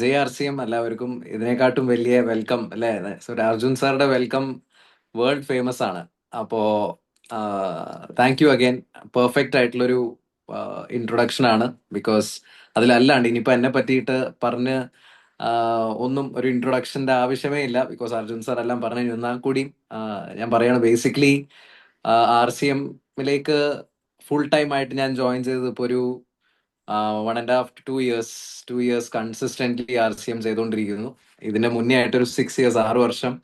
J R C M എല്ലാവർക്കും ഇതിനെക്കാട്ടും വലിയ welcome അല്ലേ? അർജുൻ സാറുടെ വെൽക്കം വേൾഡ് ഫേമസ് ആണ്. അപ്പോ താങ്ക് യു അഗൈൻ പെർഫെക്റ്റ് ആയിട്ടുള്ളൊരു ഇൻട്രൊഡക്ഷൻ ആണ്. ബിക്കോസ് അതിലല്ലാണ്ട് ഇനിയിപ്പോ എന്നെ പറ്റിയിട്ട് പറഞ്ഞ് ഒന്നും ഒരു ഇൻട്രൊഡക്ഷന്റെ ആവശ്യമേ ഇല്ല. ബിക്കോസ് അർജുൻ സാർ എല്ലാം പറഞ്ഞു എന്നാൽ കൂടി. ഞാൻ പറയാണ് ബേസിക്കലി ആർ സി എമ്മിലേക്ക് ഫുൾ ടൈം ആയിട്ട് ഞാൻ ജോയിൻ ചെയ്തത് ഇപ്പോൾ ഒരു one and half two years two years consistently R C M ചെയ്തുകൊണ്ടിരിക്കുന്നു. ഇതിന്റെ മുന്നേ ആയിട്ട് ഒരു സിക്സ് ഇയേഴ്സ് ആറ് വർഷം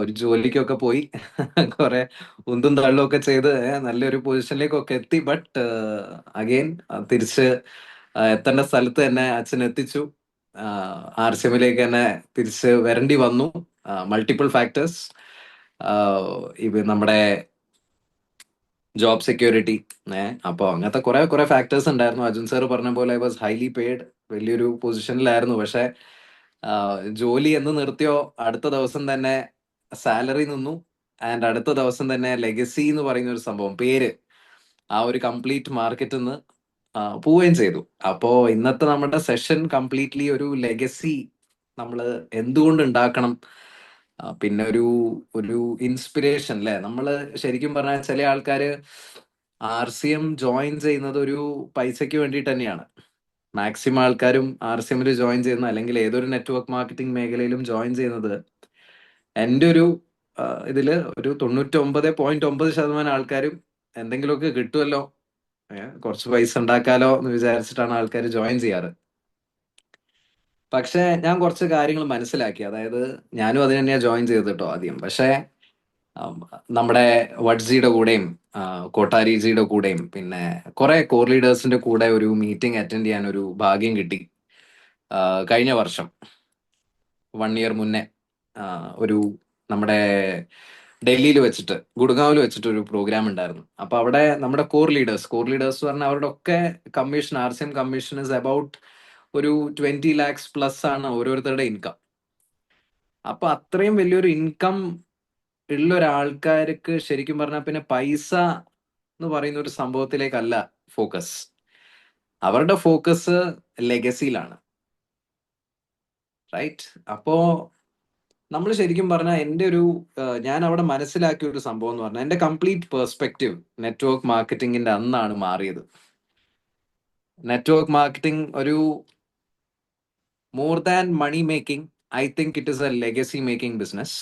ഒരു ജോലിക്കൊക്കെ പോയി. കുറെ ഉന്തും തള്ളും ഒക്കെ ചെയ്ത് നല്ലൊരു പൊസിഷനിലേക്കൊക്കെ എത്തി. ബട്ട് അഗെയിൻ തിരിച്ച് എത്തേണ്ട സ്ഥലത്ത് തന്നെ അച്ഛൻ എത്തിച്ചു. ആർ സി എമ്മിലേക്ക് തന്നെ തിരിച്ച് വരേണ്ടി വന്നു. മൾട്ടിപ്പിൾ ഫാക്ടേഴ്സ് ഇവ നമ്മുടെ ജോബ് സെക്യൂരിറ്റി ഏഹ് അപ്പോൾ അങ്ങനത്തെ കുറെ കുറെ ഫാക്ടേഴ്സ് ഉണ്ടായിരുന്നു. അർജുൻ സാർ പറഞ്ഞ പോലെ വാസ് ഹൈലി പെയ്ഡ് വലിയൊരു പൊസിഷനിലായിരുന്നു പക്ഷെ ജോലി എന്ന് നിർത്തിയോ അടുത്ത ദിവസം തന്നെ സാലറി നിന്നു. ആൻഡ് അടുത്ത ദിവസം തന്നെ ലെഗസി എന്ന് പറയുന്ന ഒരു സംഭവം. പേര് ആ ഒരു കംപ്ലീറ്റ് മാർക്കറ്റിൽ നിന്ന് പോവുകയും ചെയ്തു. അപ്പോ ഇന്നത്തെ നമ്മുടെ സെഷൻ കംപ്ലീറ്റ്ലി ഒരു ലെഗസി നമ്മൾ എന്തുകൊണ്ട് ഉണ്ടാക്കണം? പിന്നെ ഒരു ഒരു ഇൻസ്പിരേഷൻ അല്ലെ നമ്മൾ ശരിക്കും പറഞ്ഞാൽ ചില ആൾക്കാര് ആർ സി എം ജോയിൻ ചെയ്യുന്നത് ഒരു പൈസയ്ക്ക് വേണ്ടിയിട്ട് തന്നെയാണ്. മാക്സിമം ആൾക്കാരും ആർ സി എമ്മിൽ ജോയിൻ ചെയ്യുന്ന അല്ലെങ്കിൽ ഏതൊരു നെറ്റ്വർക്ക് മാർക്കറ്റിംഗ് മേഖലയിലും ജോയിൻ ചെയ്യുന്നത് എന്റെ ഒരു ഇതിൽ ഒരു തൊണ്ണൂറ്റൊമ്പത് പോയിന്റ് ഒമ്പത് ശതമാനം ആൾക്കാരും എന്തെങ്കിലുമൊക്കെ കിട്ടുമല്ലോ കുറച്ച് പൈസ ഉണ്ടാക്കാലോ എന്ന് വിചാരിച്ചിട്ടാണ് ആൾക്കാർ ജോയിൻ ചെയ്യാറ്. പക്ഷെ ഞാൻ കുറച്ച് കാര്യങ്ങൾ മനസ്സിലാക്കി. അതായത് ഞാനും അതിന് തന്നെയാണ് ജോയിൻ ചെയ്തത് കേട്ടോ ആദ്യം. പക്ഷെ നമ്മുടെ വഡ്സിയുടെ കൂടെയും കോട്ടാരിജിയുടെ കൂടെയും പിന്നെ കുറെ കോർ ലീഡേഴ്സിന്റെ കൂടെ ഒരു മീറ്റിംഗ് അറ്റൻഡ് ചെയ്യാൻ ഒരു ഭാഗ്യം കിട്ടി. കഴിഞ്ഞ വർഷം. വൺ ഇയർ മുന്നേ ഒരു നമ്മുടെ ഡൽഹിയിൽ വെച്ചിട്ട് ഗുഡ്ഗാവിൽ വെച്ചിട്ട് ഒരു പ്രോഗ്രാം ഉണ്ടായിരുന്നു. അപ്പൊ അവിടെ നമ്മുടെ കോർ ലീഡേഴ്സ് കോർ ലീഡേഴ്സ് പറഞ്ഞാൽ അവരുടെ ഒക്കെ commission R C M commission is about ഒരു ട്വന്റി ലാക്സ് പ്ലസ് ആണ് ഓരോരുത്തരുടെ ഇൻകം അപ്പൊ അത്രയും വലിയൊരു ഇൻകം ഉള്ള ഒരാൾക്കാർക്ക് ശരിക്കും പറഞ്ഞാൽ പിന്നെ പൈസ എന്ന് പറയുന്ന ഒരു സംഭവത്തിലേക്കല്ല ഫോക്കസ് അവരുടെ ഫോക്കസ് ലെഗസിയിലാണ് റൈറ്റ് അപ്പോ നമ്മൾ ശരിക്കും പറഞ്ഞാൽ എന്റെ ഒരു ഞാൻ അവിടെ മനസ്സിലാക്കിയ ഒരു സംഭവം എന്ന് പറഞ്ഞാൽ എന്റെ കംപ്ലീറ്റ് പെർസ്പെക്റ്റീവ് നെറ്റ്വർക്ക് മാർക്കറ്റിംഗിന്റെ അന്നാണ് മാറിയത്. നെറ്റ്വർക്ക് മാർക്കറ്റിംഗ് ഒരു more than money making I think it is a legacy making business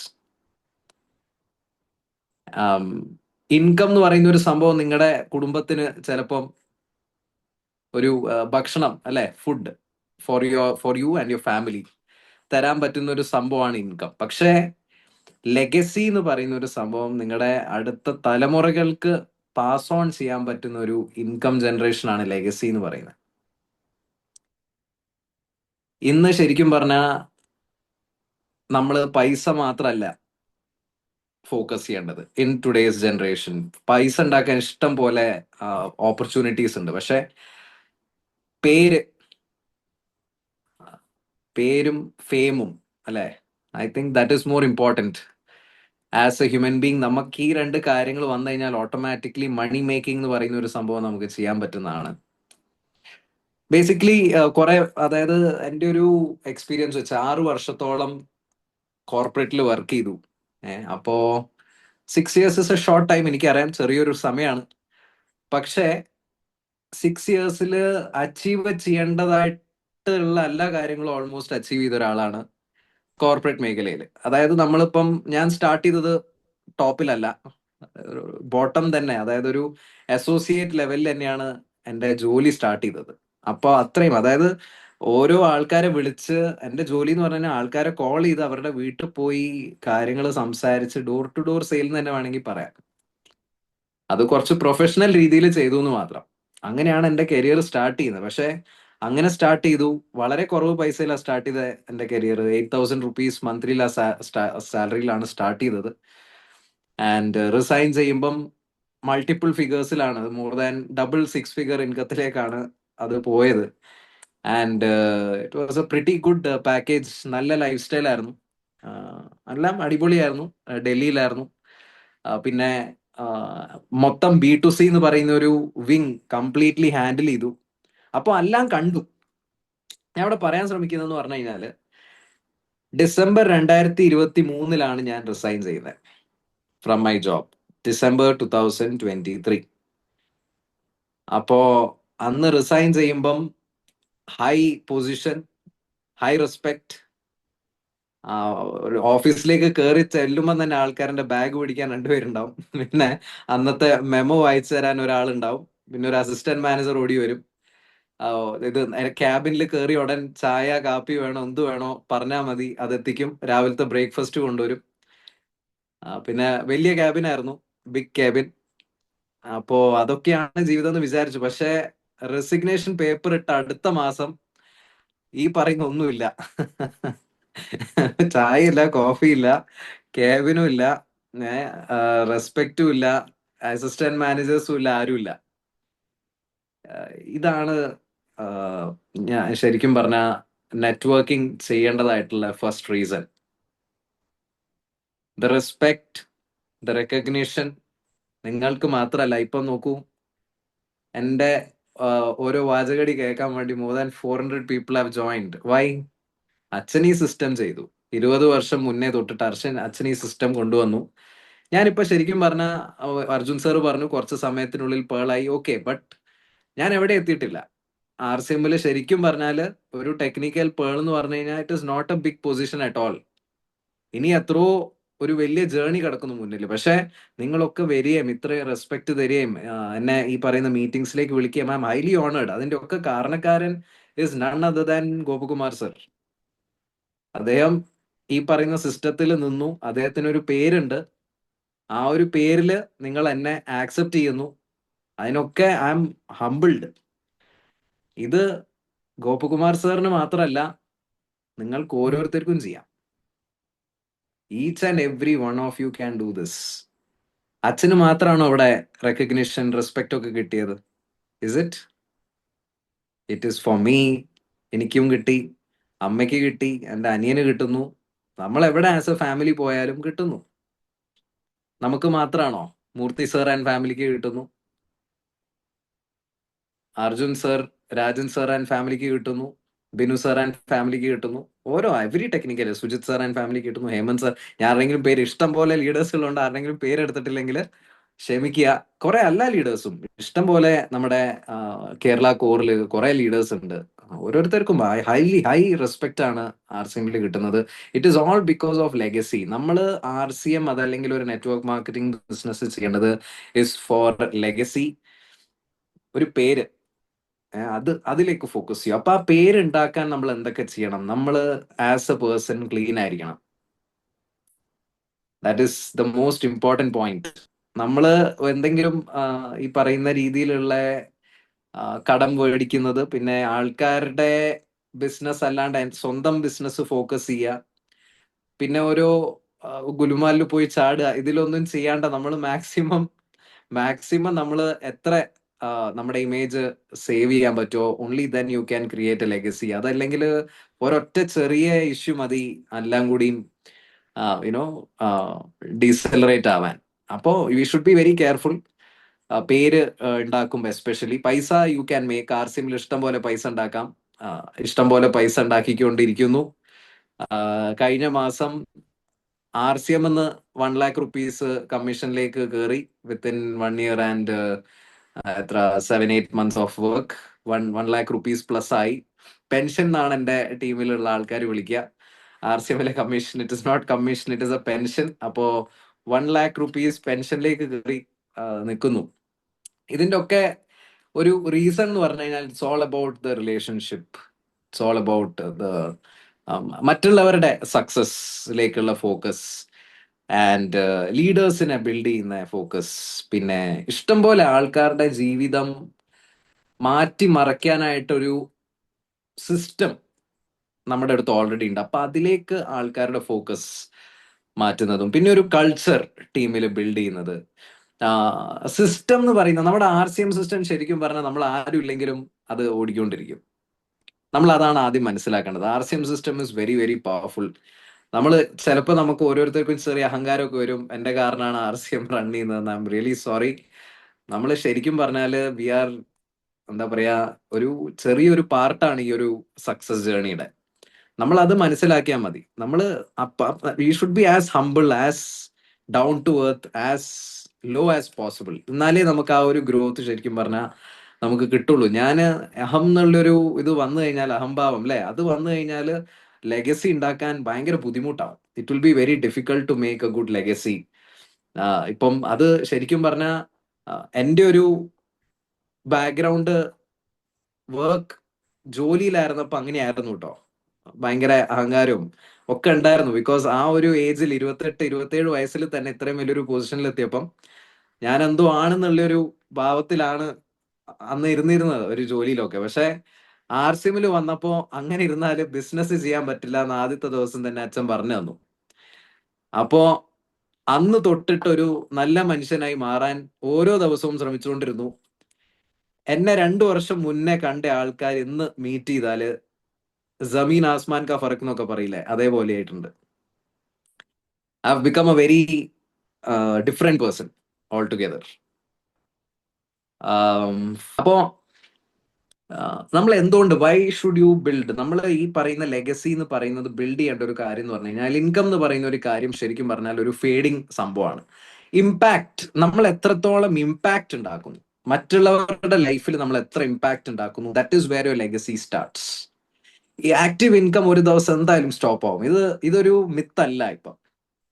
income എന്ന് പറയുന്ന ഒരു സംഭവം നിങ്ങളുടെ കുടുംബത്തിന് ചിലപ്പം ഒരു ഭക്ഷണം അല്ലെ food for your for you and your family തരാൻ പറ്റുന്ന ഒരു സംഭവമാണ് ഇൻകം പക്ഷേ ലെഗസി എന്ന് പറയുന്ന ഒരു സംഭവം നിങ്ങളുടെ അടുത്ത തലമുറകൾക്ക് പാസ് ഓൺ ചെയ്യാൻ പറ്റുന്ന ഒരു ഇൻകം ജനറേഷൻ ആണ് ലെഗസി എന്ന് പറയുന്നത്. ഇന്ന് ശരിക്കും പറഞ്ഞാൽ നമ്മൾ പൈസ മാത്രമല്ല ഫോക്കസ് ചെയ്യേണ്ടത് ഇൻ ടുഡേസ് ജനറേഷൻ പൈസ ഉണ്ടാക്കാൻ ഇഷ്ടം പോലെ ഓപ്പർച്യൂണിറ്റീസ് ഉണ്ട്. പക്ഷെ പേര് പേരും ഫെയിമും അല്ലെ? I think that is more important as a human being നമുക്ക് ഈ രണ്ട് കാര്യങ്ങൾ വന്നു കഴിഞ്ഞാൽ ഓട്ടോമാറ്റിക്കലി മണി മേക്കിംഗ് എന്ന് പറയുന്ന ഒരു സംഭവം നമുക്ക് ചെയ്യാൻ പറ്റുന്നതാണ്. ബേസിക്കലി കുറെ അതായത് എന്റെ ഒരു എക്സ്പീരിയൻസ് വെച്ച് ആറ് വർഷത്തോളം കോർപ്പറേറ്റിൽ വർക്ക് ചെയ്തു. ഏഹ് അപ്പോ six years is a short time എനിക്കറിയാം. ചെറിയൊരു സമയമാണ് പക്ഷേ സിക്സ് ഇയേഴ്സിൽ അച്ചീവ് ചെയ്യേണ്ടതായിട്ടുള്ള എല്ലാ കാര്യങ്ങളും ഓൾമോസ്റ്റ് അച്ചീവ് ചെയ്ത ഒരാളാണ് കോർപ്പറേറ്റ് മേഖലയിൽ അതായത് നമ്മളിപ്പം ഞാൻ സ്റ്റാർട്ട് ചെയ്തത് ടോപ്പിലല്ല ബോട്ടം തന്നെ. അതായത് ഒരു അസോസിയേറ്റ് ലെവലിൽ തന്നെയാണ് എന്റെ ജോലി സ്റ്റാർട്ട് ചെയ്തത്. അപ്പൊ അത്രയും. അതായത് ഓരോ ആൾക്കാരെ വിളിച്ച് എന്റെ ജോലി എന്ന് പറഞ്ഞാൽ ആൾക്കാരെ കോൾ ചെയ്ത് അവരുടെ വീട്ടിൽ പോയി കാര്യങ്ങൾ സംസാരിച്ച് ഡോർ ടു ഡോർ സെയിൽ എന്ന് തന്നെ വേണമെങ്കിൽ പറയാം. അത് കുറച്ച് പ്രൊഫഷണൽ രീതിയിൽ ചെയ്തു എന്ന് മാത്രം. അങ്ങനെയാണ് എന്റെ കരിയർ സ്റ്റാർട്ട് ചെയ്യുന്നത്. പക്ഷെ അങ്ങനെ സ്റ്റാർട്ട് ചെയ്തു. വളരെ കുറവ് പൈസയിലാണ് സ്റ്റാർട്ട് ചെയ്ത എന്റെ career eight thousand rupees monthly സാലറിയിലാണ് start ചെയ്തത്. ആൻഡ് റിസൈൻ ചെയ്യുമ്പം multiple ഫിഗേഴ്സിലാണ് more than double six figure ഇൻകത്തിലേക്കാണ് അത് പോയത്. And it was a pretty good package നല്ല ലൈഫ് സ്റ്റൈൽ ആയിരുന്നു. ആഹ് എല്ലാം അടിപൊളിയായിരുന്നു. ആഹ് ഡൽഹിയിലായിരുന്നു. പിന്നെ ആഹ് മൊത്തം ബി ടു സി എന്ന് പറയുന്ന ഒരു വിങ് കംപ്ലീറ്റ്ലി ഹാൻഡിൽ ചെയ്തു. അപ്പോൾ എല്ലാം കണ്ടു. ഞാൻ അവിടെ പറയാൻ ശ്രമിക്കുന്നതെന്ന് പറഞ്ഞു കഴിഞ്ഞാൽ ഡിസംബർ രണ്ടായിരത്തി ഇരുപത്തി മൂന്നിലാണ് ഞാൻ റിസൈൻ ചെയ്തത് from my job December two thousand twenty three അപ്പോ അന്ന് റിസൈൻ ചെയ്യുമ്പം ഹൈ പൊസിഷൻ ഹൈ റെസ്പെക്ട് ഓഫീസിലേക്ക് കയറി ചെല്ലുമ്പോൾ തന്നെ ആൾക്കാരുടെ ബാഗ് പിടിക്കാൻ രണ്ടുപേരുണ്ടാവും. പിന്നെ അന്നത്തെ മെമ്മോ വായിച്ചു തരാൻ ഒരാളുണ്ടാവും. പിന്നെ ഒരു അസിസ്റ്റന്റ് മാനേജർ ഓടി വരും. ഇത് ക്യാബിനിൽ കയറി ഉടൻ ചായ കാപ്പി വേണോ എന്ത് വേണോ പറഞ്ഞാൽ മതി. അതെത്തിക്കും. രാവിലത്തെ ബ്രേക്ക്ഫാസ്റ്റ് കൊണ്ടുവരും. പിന്നെ വലിയ ക്യാബിനായിരുന്നു ബിഗ് ക്യാബിൻ അപ്പോ അതൊക്കെയാണ് ജീവിതം എന്ന് വിചാരിച്ചു. പക്ഷെ റെസിഗ്നേഷൻ പേപ്പർ ഇട്ട അടുത്ത മാസം ഈ പറയുന്ന ഒന്നുമില്ല. ചായ ഇല്ല കോഫി ഇല്ല ക്യാബിനും ഇല്ല റെസ്പെക്റ്റും ഇല്ല അസിസ്റ്റന്റ് മാനേജേഴ്സും ഇല്ല ആരുമില്ല ഇതാണ് ഞാൻ ശരിക്കും പറഞ്ഞ networking ചെയ്യേണ്ടതായിട്ടുള്ള first reason the respect the recognition നിങ്ങൾക്ക് മാത്രമല്ല ഇപ്പം നോക്കൂ എന്റെ ഓരോ വാചകടി കേൾക്കാൻ വേണ്ടി more than four hundred people have joined why അച്ഛൻ ഈ സിസ്റ്റം ചെയ്തു. ഇരുപത് വർഷം മുന്നേ തൊട്ടിട്ട് അർഷൻ അച്ഛൻ ഈ സിസ്റ്റം കൊണ്ടുവന്നു. ഞാനിപ്പോ ശരിക്കും പറഞ്ഞ അർജുൻ സാർ പറഞ്ഞു കുറച്ച് സമയത്തിനുള്ളിൽ പേളായി ഓക്കെ ബട്ട് ഞാൻ എവിടെ എത്തിയിട്ടില്ല. ആർ സി എമ്മിൽ ശരിക്കും പറഞ്ഞാൽ ഒരു ടെക്നിക്കൽ പേൾ എന്ന് പറഞ്ഞു കഴിഞ്ഞാൽ it is not a big position at all ഇനി എത്രയോ ഒരു വലിയ ജേണി കിടക്കുന്നു മുന്നിൽ പക്ഷെ നിങ്ങളൊക്കെ വരികയും ഇത്രയും റെസ്പെക്ട് തരികയും എന്നെ ഈ പറയുന്ന മീറ്റിംഗ്സിലേക്ക് വിളിക്കുകയും ഐ എം ഹൈലി ഓണേഡ് അതിന്റെ ഒക്കെ കാരണക്കാരൻ is none other than Gopakumar sir അദ്ദേഹം ഈ പറയുന്ന സിസ്റ്റത്തിൽ നിന്നു അദ്ദേഹത്തിന് ഒരു പേരുണ്ട്. ആ ഒരു പേരിൽ നിങ്ങൾ എന്നെ ആക്സെപ്റ്റ് ചെയ്യുന്നു. അതിനൊക്കെ ഐ എം ഹംബിൾഡ് ഇത് ഗോപകുമാർ സാറിന് മാത്രമല്ല നിങ്ങൾക്ക് ഓരോരുത്തർക്കും ചെയ്യാം. Each and every one of you can do this അച്ഛന് മാത്രമാണോ അവിടെ റെക്കഗ്നിഷൻ റെസ്പെക്ട് ഒക്കെ കിട്ടിയത്? Is it it is for me എനിക്കും കിട്ടി. അമ്മയ്ക്ക് കിട്ടി. എന്റെ അനിയന് കിട്ടുന്നു. നമ്മൾ എവിടെ ആസ് എ ഫാമിലി പോയാലും കിട്ടുന്നു. നമുക്ക് മാത്രമാണോ മൂർത്തി സർ ആൻഡ് ഫാമിലിക്ക് കിട്ടുന്നു? Arjun sir Rajan sir and ഫാമിലിക്ക് കിട്ടുന്നു. ബിനു സർ ആൻഡ് ഫാമിലിക്ക് കിട്ടുന്നു. ഓരോ every technical Sujith sir and family കിട്ടുന്നു. ഹേമന്ത് സർ. ഞാൻ ആരെങ്കിലും പേര് ഇഷ്ടം പോലെ ലീഡേഴ്സ് ഉള്ളതുകൊണ്ട് ആരെങ്കിലും പേര് എടുത്തിട്ടില്ലെങ്കിൽ ക്ഷമിക്കുക. കുറെ അല്ല ലീഡേഴ്സും ഇഷ്ടം പോലെ നമ്മുടെ കേരള കോറിൽ കുറെ ലീഡേഴ്സ് ഉണ്ട്. ഓരോരുത്തർക്കും ഹൈലി ഹൈ റെസ്പെക്റ്റ് ആണ് ആർ സി എമ്മിൽ കിട്ടുന്നത്. It is all because of legacy നമ്മൾ ആർ സി എം അതല്ലെങ്കിൽ ഒരു നെറ്റ്വർക്ക് മാർക്കറ്റിംഗ് ബിസിനസ് ചെയ്യേണ്ടത് ഇസ് ഫോർ ലെഗസി ഒരു പേര്. അത് അതിലേക്ക് ഫോക്കസ് ചെയ്യും അപ്പൊ ആ പേര് ഉണ്ടാക്കാൻ നമ്മൾ എന്തൊക്കെ ചെയ്യണം? നമ്മൾ ആസ് എ പേഴ്സൺ ക്ലീൻ ആയിരിക്കണം. That is the most important point നമ്മൾ എന്തെങ്കിലും ഈ പറയുന്ന രീതിയിലുള്ള കടം മേടിക്കുന്നത് പിന്നെ ആൾക്കാരുടെ ബിസിനസ് അല്ലാണ്ട് സ്വന്തം ബിസിനസ് ഫോക്കസ് ചെയ്യുക. പിന്നെ ഓരോ ഗുലുമാലിൽ പോയി ചാടുക. ഇതിലൊന്നും ചെയ്യാണ്ട നമ്മൾ മാക്സിമം മാക്സിമം നമ്മൾ എത്ര നമ്മുടെ ഇമേജ് സേവ് ചെയ്യാൻ പറ്റുമോ only then you can create a legacy അതല്ലെങ്കിൽ ഒരൊറ്റ ചെറിയ ഇഷ്യൂ മതി എല്ലാം കൂടിയും യുനോ ഡീസലറേറ്റ് ആവാൻ. അപ്പോ you should be very careful പേര് ഉണ്ടാക്കുമ്പോൾ എസ്പെഷ്യലി പൈസ യു ക്യാൻ മേക്ക് ആർ സിമിൽ ഇഷ്ടം പോലെ പൈസ ഉണ്ടാക്കാം. ഇഷ്ടം പോലെ പൈസ ഉണ്ടാക്കിക്കൊണ്ടിരിക്കുന്നു. കഴിഞ്ഞ മാസം ആർ സി എം എന്ന് വൺ ലാക്ക് റുപ്പീസ് കമ്മീഷനിലേക്ക് കയറി വിത്തിൻ വൺ ഇയർ ആൻഡ് എത്ര seven eight months of work one one lakh rupees plus ആയി. പെൻഷൻ എന്നാണ് എന്റെ ടീമിലുള്ള ആൾക്കാർ വിളിക്കുക. ആർ സി എമ്മിലെ commission it is not commission it is a pension അപ്പോ വൺ ലാക്ക് റുപ്പീസ് പെൻഷനിലേക്ക് കയറി നിൽക്കുന്നു. ഇതിന്റെ ഒക്കെ ഒരു റീസൺ എന്ന് പറഞ്ഞു കഴിഞ്ഞാൽ it's all about the relationship it's all about the മറ്റുള്ളവരുടെ സക്സസ്സിലേക്കുള്ള ഫോക്കസ് ആൻഡ് ലീഡേഴ്സിനെ ബിൽഡ് ചെയ്യുന്ന ഫോക്കസ് പിന്നെ ഇഷ്ടംപോലെ ആൾക്കാരുടെ ജീവിതം മാറ്റി മറയ്ക്കാനായിട്ടൊരു സിസ്റ്റം നമ്മുടെ അടുത്ത് ഓൾറെഡി ഉണ്ട്. അപ്പൊ അതിലേക്ക് ആൾക്കാരുടെ ഫോക്കസ് മാറ്റുന്നതും പിന്നെ ഒരു കൾച്ചർ ടീമിൽ ബിൽഡ് ചെയ്യുന്നത്. സിസ്റ്റം എന്ന് പറയുന്നത് നമ്മുടെ ആർ സി എം സിസ്റ്റം ശരിക്കും പറഞ്ഞാൽ നമ്മൾ ആരും ഇല്ലെങ്കിലും അത് ഓടിക്കൊണ്ടിരിക്കും. നമ്മൾ അതാണ് ആദ്യം മനസ്സിലാക്കേണ്ടത്. R C M system is very very powerful നമ്മൾ ചിലപ്പോൾ നമുക്ക് ഓരോരുത്തർക്കും ചെറിയ അഹങ്കാരമൊക്കെ വരും. എന്റെ കാരണമാണ് ആർ സി എം റൺ ചെയ്യുന്നത് ഐ എം റിയലി സോറി നമ്മൾ ശരിക്കും പറഞ്ഞാൽ വി ആർ എന്താ പറയാ ഒരു ചെറിയൊരു പാർട്ടാണ് ഈ ഒരു സക്സസ് ജേണിയുടെ നമ്മൾ അത് മനസ്സിലാക്കിയാൽ മതി. നമ്മൾ we should be as humble as down to earth as low as possible എന്നാലേ നമുക്ക് ആ ഒരു ഗ്രോത്ത് ശരിക്കും പറഞ്ഞാൽ നമുക്ക് കിട്ടുള്ളൂ. ഞാൻ അഹം എന്നുള്ളൊരു ഇത് വന്നു കഴിഞ്ഞാൽ അഹംഭാവം അല്ലേ? അത് വന്നു കഴിഞ്ഞാൽ ലെഗസി ഉണ്ടാക്കാൻ ഭയങ്കര ബുദ്ധിമുട്ടാവും. It will be very difficult to make a good legacy ഇപ്പം അത് ശരിക്കും പറഞ്ഞാൽ എന്റെ ഒരു ബാക്ക്ഗ്രൗണ്ട് വർക്ക് ജോലിയിലായിരുന്നപ്പോ അങ്ങനെയായിരുന്നു കേട്ടോ ഭയങ്കര അഹങ്കാരവും ഒക്കെ ഉണ്ടായിരുന്നു. ബിക്കോസ് ആ ഒരു ഏജിൽ ഇരുപത്തെട്ട് ഇരുപത്തേഴ് വയസ്സിൽ തന്നെ ഇത്രയും വലിയൊരു പൊസിഷനിൽ എത്തിയപ്പം ഞാൻ എന്തോ ആണെന്നുള്ളൊരു ഭാവത്തിലാണ് അന്ന് ഇരുന്നിരുന്നത് ഒരു ജോലിയിലൊക്കെ. പക്ഷെ ആർ സി എമ്മിൽ വന്നപ്പോ അങ്ങനെ ഇരുന്നാൽ ബിസിനസ് ചെയ്യാൻ പറ്റില്ല എന്ന് ആദ്യത്തെ ദിവസം തന്നെ അച്ഛൻ പറഞ്ഞു തന്നു. അപ്പോ അന്ന് തൊട്ടിട്ടൊരു നല്ല മനുഷ്യനായി മാറാൻ ഓരോ ദിവസവും ശ്രമിച്ചുകൊണ്ടിരുന്നു. എന്നെ രണ്ടു വർഷം മുന്നേ കണ്ട ആൾക്കാർ ഇന്ന് മീറ്റ് ചെയ്താൽ ജമീൻ ആസ്മാൻ കാ ഫറക് എന്നൊക്കെ പറയില്ലേ? അതേപോലെ ആയിട്ടുണ്ട്. I become a very different person all together അപ്പോ നമ്മൾ എന്തുകൊണ്ട് വൈ ഷുഡ് യു ബിൽഡ് നമ്മൾ ഈ പറയുന്ന ലെഗസി എന്ന് പറയുന്നത് ബിൽഡ് ചെയ്യേണ്ട ഒരു കാര്യം എന്ന് പറഞ്ഞു കഴിഞ്ഞാൽ ഇൻകം എന്ന് പറയുന്ന ഒരു കാര്യം ശരിക്കും പറഞ്ഞാൽ ഒരു ഫേഡിങ് സംഭവമാണ്. ഇമ്പാക്ട് നമ്മൾ എത്രത്തോളം ഇമ്പാക്ട് ഉണ്ടാക്കുന്നു? മറ്റുള്ളവരുടെ ലൈഫിൽ നമ്മൾ എത്ര ഇമ്പാക്ട് ഉണ്ടാക്കുന്നു? That is where your legacy starts ഈ ആക്റ്റീവ് ഇൻകം ഒരു ദിവസം എന്തായാലും സ്റ്റോപ്പ് ആവും. ഇത് ഇതൊരു മിത്തല്ല ഇപ്പം.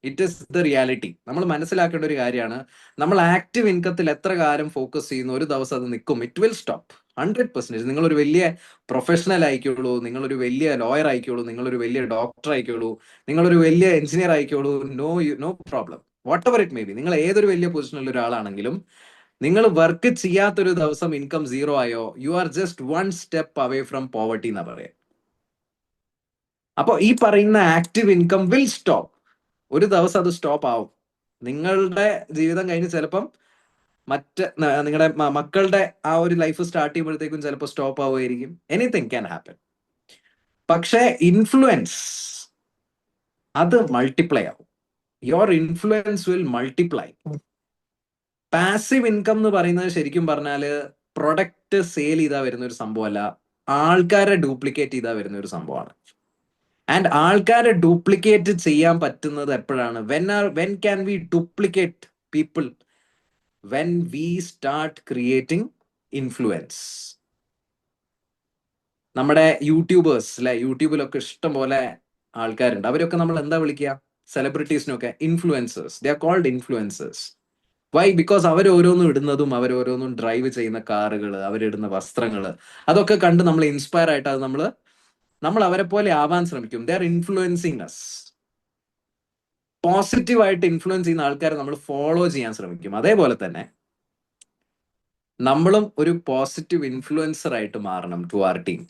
ഇറ്റ് ഇസ് ദ റിയാലിറ്റി നമ്മൾ മനസ്സിലാക്കേണ്ട ഒരു കാര്യമാണ്. നമ്മൾ ആക്റ്റീവ് ഇൻകത്തിൽ എത്ര കാലം ഫോക്കസ് ചെയ്യുന്നു? ഒരു ദിവസം അത് നിൽക്കും. It will stop hundred percentage നിങ്ങളൊരു വലിയ പ്രൊഫഷണൽ ആയിക്കോളൂ. നിങ്ങളൊരു വലിയ ലോയർ ആയിക്കോളൂ. നിങ്ങളൊരു വലിയ ഡോക്ടർ ആയിക്കോളൂ. നിങ്ങളൊരു വലിയ engineer ആയിക്കോളൂ. No no problem whatever it may be നിങ്ങൾ ഏതൊരു വലിയ പൊസിഷനിലുള്ള ഒരാളാണെങ്കിലും നിങ്ങൾ വർക്ക് ചെയ്യാത്തൊരു ദിവസം ഇൻകം സീറോ ആയോ? You are just one step away from poverty എന്നാ പറയാം. അപ്പോൾ ഈ പറയുന്ന ആക്റ്റീവ് ഇൻകം വിൽ സ്റ്റോപ്പ് ഒരു ദിവസം അത് സ്റ്റോപ്പ് ആവും. നിങ്ങളുടെ ജീവിതം കഴിഞ്ഞ് ചിലപ്പം മറ്റ് നിങ്ങളുടെ മക്കളുടെ ആ ഒരു ലൈഫ് സ്റ്റാർട്ട് ചെയ്യുമ്പോഴത്തേക്കും ചിലപ്പോൾ സ്റ്റോപ്പ് ആവുമായിരിക്കും എനിത്തിങ് ക്യാൻ ഹാപ്പൻ പക്ഷേ ഇൻഫ്ലുവൻസ് അത് മൾട്ടിപ്ലൈ ആവും. Your influence will multiply passive income എന്ന് പറയുന്നത് ശരിക്കും പറഞ്ഞാൽ പ്രൊഡക്റ്റ് സെയിൽ ചെയ്താൽ വരുന്ന ഒരു സംഭവമല്ല. ആൾക്കാരെ ഡ്യൂപ്ലിക്കേറ്റ് ചെയ്താൽ വരുന്ന ഒരു സംഭവമാണ്. ആൻഡ് ആൾക്കാരെ ഡ്യൂപ്ലിക്കേറ്റ് ചെയ്യാൻ പറ്റുന്നത് എപ്പോഴാണ്? When are when can we duplicate people when we start creating influence നമ്മുടെ യൂട്യൂബേഴ്സ് അല്ലെ യൂട്യൂബിലൊക്കെ ഇഷ്ടം പോലെ ആൾക്കാരുണ്ട്. അവരൊക്കെ നമ്മൾ എന്താ വിളിക്കുക? സെലിബ്രിറ്റീസിനൊക്കെ influencers they are called influencers why because അവർ ഓരോന്നും ഇടുന്നതും അവർ ഓരോന്നും ഡ്രൈവ് ചെയ്യുന്ന കാറുകൾ അവരിടുന്ന വസ്ത്രങ്ങൾ അതൊക്കെ കണ്ട് നമ്മൾ ഇൻസ്പയർ ആയിട്ട് അത് നമ്മൾ നമ്മൾ അവരെ പോലെ ആവാൻ ശ്രമിക്കും ദർ ഇൻഫ്ലുവൻസിങ് അസ് പോസിറ്റീവായിട്ട് ഇൻഫ്ലുവൻസ് ചെയ്യുന്ന ആൾക്കാരെ നമ്മൾ ഫോളോ ചെയ്യാൻ ശ്രമിക്കും. അതേപോലെ തന്നെ നമ്മളും ഒരു പോസിറ്റീവ് ഇൻഫ്ലുവൻസർ ആയിട്ട് മാറണം to our team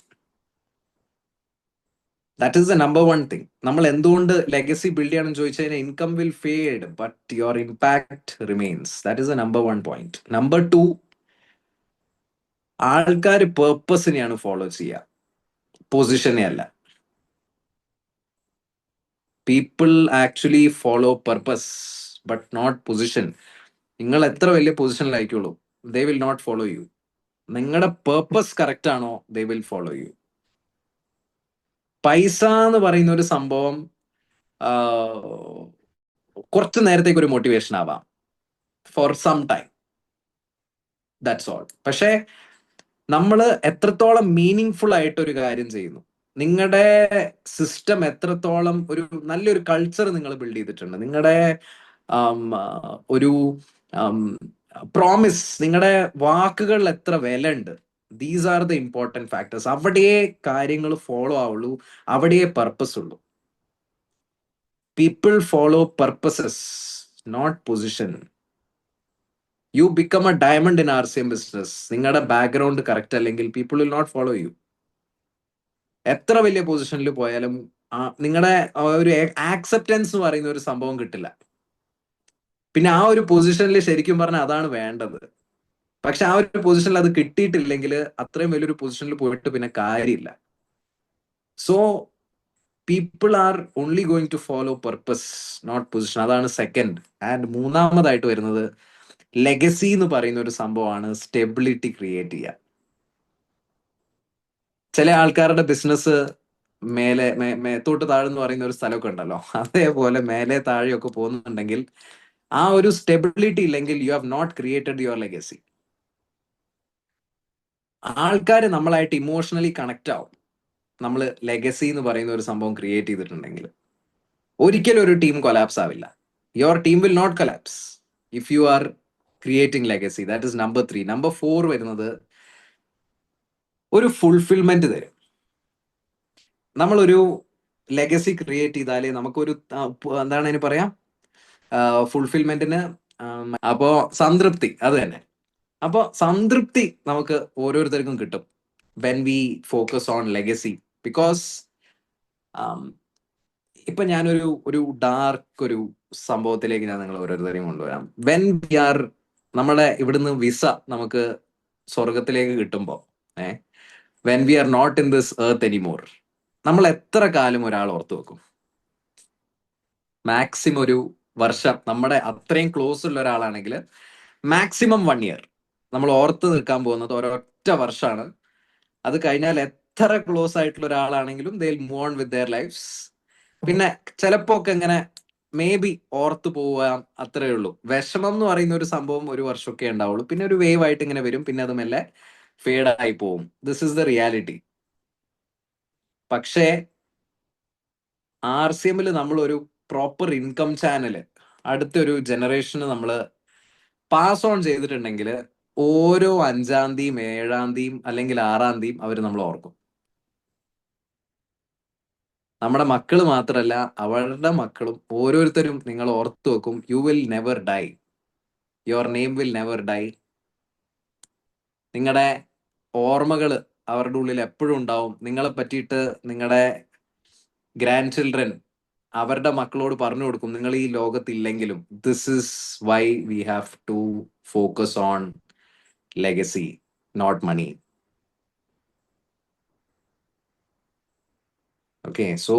that is the number one thing നമ്മൾ എന്തുകൊണ്ട് ലെഗസി ബിൽഡ് ചെയ്യണം ചോദിച്ചു കഴിഞ്ഞാൽ income will fade but your impact remains that is the number one point number two ആൾക്കാർ പേർപ്പസിനെയാണ് ഫോളോ ചെയ്യുക. പൊസിഷനെ അല്ല. People actually follow purpose but not position നിങ്ങൾ എത്ര വലിയ പൊസിഷനിലായിക്കോളൂ they will not follow you നിങ്ങളുടെ പേർപ്പസ് കറക്റ്റ് ആണോ? ദേ വിൽ ഫോളോ യു പൈസ എന്ന് പറയുന്ന ഒരു സംഭവം കുറച്ച് നേരത്തേക്ക് ഒരു മോട്ടിവേഷൻ ആവാം. For some time that's all പക്ഷേ നമ്മൾ എത്രത്തോളം മീനിങ് ആയിട്ട് ഒരു കാര്യം ചെയ്യുന്നു. നിങ്ങളുടെ സിസ്റ്റം എത്രത്തോളം ഒരു നല്ലൊരു കൾച്ചർ നിങ്ങൾ ബിൽഡ് ചെയ്തിട്ടുണ്ട്. നിങ്ങളുടെ ഒരു പ്രോമിസ് നിങ്ങളുടെ വാക്കുകളിൽ എത്ര വില ഉണ്ട് these are the important factors അവിടെയേ കാര്യങ്ങൾ ഫോളോ ആവുള്ളൂ. അവിടെയേ പർപ്പസ് ഉള്ളൂ. People follow purposes not position you become a diamond in R C M business നിങ്ങളുടെ ബാക്ക്ഗ്രൗണ്ട് കറക്റ്റ് അല്ലെങ്കിൽ people will not follow you എത്ര വലിയ പൊസിഷനിൽ പോയാലും നിങ്ങളുടെ ഒരു ആക്സെപ്റ്റൻസ് എന്ന് പറയുന്ന ഒരു സംഭവം കിട്ടില്ല. പിന്നെ ആ ഒരു പൊസിഷനിൽ ശരിക്കും പറഞ്ഞാൽ അതാണ് വേണ്ടത്. പക്ഷെ ആ ഒരു പൊസിഷനിൽ അത് കിട്ടിയിട്ടില്ലെങ്കിൽ അത്രയും വലിയൊരു പൊസിഷനിൽ പോയിട്ട് പിന്നെ കാര്യമില്ല. So people are only going to follow purpose not position അതാണ് സെക്കൻഡ് ആൻഡ് മൂന്നാമതായിട്ട് വരുന്നത് ലെഗസി എന്ന് പറയുന്ന ഒരു സംഭവമാണ് സ്റ്റെബിലിറ്റി ക്രിയേറ്റ് ചെയ്യുക. ചില ആൾക്കാരുടെ ബിസിനസ് മേലെ മേത്തോട്ട് താഴെന്ന് പറയുന്ന ഒരു സ്ഥലമൊക്കെ ഉണ്ടല്ലോ. അതേപോലെ മേലെ താഴെയൊക്കെ പോകുന്നുണ്ടെങ്കിൽ ആ ഒരു സ്റ്റെബിലിറ്റി ഇല്ലെങ്കിൽ you have not created your legacy ആൾക്കാർ നമ്മളായിട്ട് ഇമോഷണലി കണക്ട് ആവും. നമ്മൾ ലെഗസി എന്ന് പറയുന്ന ഒരു സംഭവം ക്രിയേറ്റ് ചെയ്തിട്ടുണ്ടെങ്കിൽ. ഒരിക്കലും ഒരു ടീം കൊലാപ്സ് ആവില്ല. Your team will not collapse if you are creating legacy that is number three number four വരുന്നത് ഒരു ഫുൾഫിൽമെന്റ് തരും. നമ്മളൊരു ലെഗസി ക്രിയേറ്റ് ചെയ്താലേ നമുക്കൊരു എന്താണ് അതിന് പറയാ? ഫുൾഫിൽമെന്റിന് അപ്പോ സംതൃപ്തി അത് തന്നെ. അപ്പോ സംതൃപ്തി നമുക്ക് ഓരോരുത്തർക്കും കിട്ടും. When we focus on legacy because ഇപ്പൊ ഞാനൊരു ഒരു ഡാർക്ക് ഒരു സംഭവത്തിലേക്ക് ഞാൻ നിങ്ങൾ ഓരോരുത്തരെയും കൊണ്ടുവരാം. വെൻ വി ആർ നമ്മുടെ ഇവിടുന്ന് വിസ നമുക്ക് സ്വർഗത്തിലേക്ക് കിട്ടുമ്പോൾ ഏ when we are not in this earth anymore നമ്മൾ എത്ര കാലം ഒരാൾ ഓർത്തു വെക്കും? മാക്സിമം ഒരു വർഷം നമ്മുടെ അത്രയും ക്ലോസ് ഉള്ള ഒരാളാണെങ്കിൽ മാക്സിമം വൺ ഇയർ നമ്മൾ ഓർത്ത് നിൽക്കാൻ പോകുന്നത് ഒരൊറ്റ വർഷമാണ്. അത് കഴിഞ്ഞാൽ എത്ര ക്ലോസ് ആയിട്ടുള്ള ഒരാളാണെങ്കിലും they move on with their lives പിന്നെ ചിലപ്പോ ഒക്കെ ഇങ്ങനെ മേ ബി ഓർത്ത് പോവാം അത്രേ ഉള്ളൂ. വിഷമം എന്ന് പറയുന്ന ഒരു സംഭവം ഒരു വർഷമൊക്കെ ഉണ്ടാവുള്ളൂ. പിന്നെ ഒരു വേവ് ആയിട്ട് ഇങ്ങനെ വരും. പിന്നെ അത് മെല്ലെ ഫേഡ് ആയി പോവും. ദിസ് ഇസ് ദ റിയാലിറ്റി പക്ഷേ ആർ സി എമ്മിൽ നമ്മൾ ഒരു പ്രോപ്പർ ഇൻകം ചാനൽ അടുത്തൊരു ജനറേഷന് നമ്മൾ പാസ് ഓൺ ചെയ്തിട്ടുണ്ടെങ്കിൽ ഓരോ അഞ്ചാം തീയതിയും ഏഴാം തീയതിയും അല്ലെങ്കിൽ ആറാം തീയതിയും അവർ നമ്മൾ ഓർക്കും. നമ്മുടെ മക്കൾ മാത്രമല്ല അവരുടെ മക്കളും ഓരോരുത്തരും നിങ്ങൾ ഓർത്തു വെക്കും you will never die your name will never die നിങ്ങളുടെ ഓർമ്മകൾ അവരുടെ ഉള്ളിൽ എപ്പോഴും ഉണ്ടാവും. നിങ്ങളെ പറ്റിയിട്ട് നിങ്ങളുടെ ഗ്രാൻഡ് ചിൽഡ്രൻ അവരുടെ മക്കളോട് പറഞ്ഞു കൊടുക്കും നിങ്ങൾ ഈ ലോകത്തില്ലെങ്കിലും this is why we have to focus on legacy not money okay so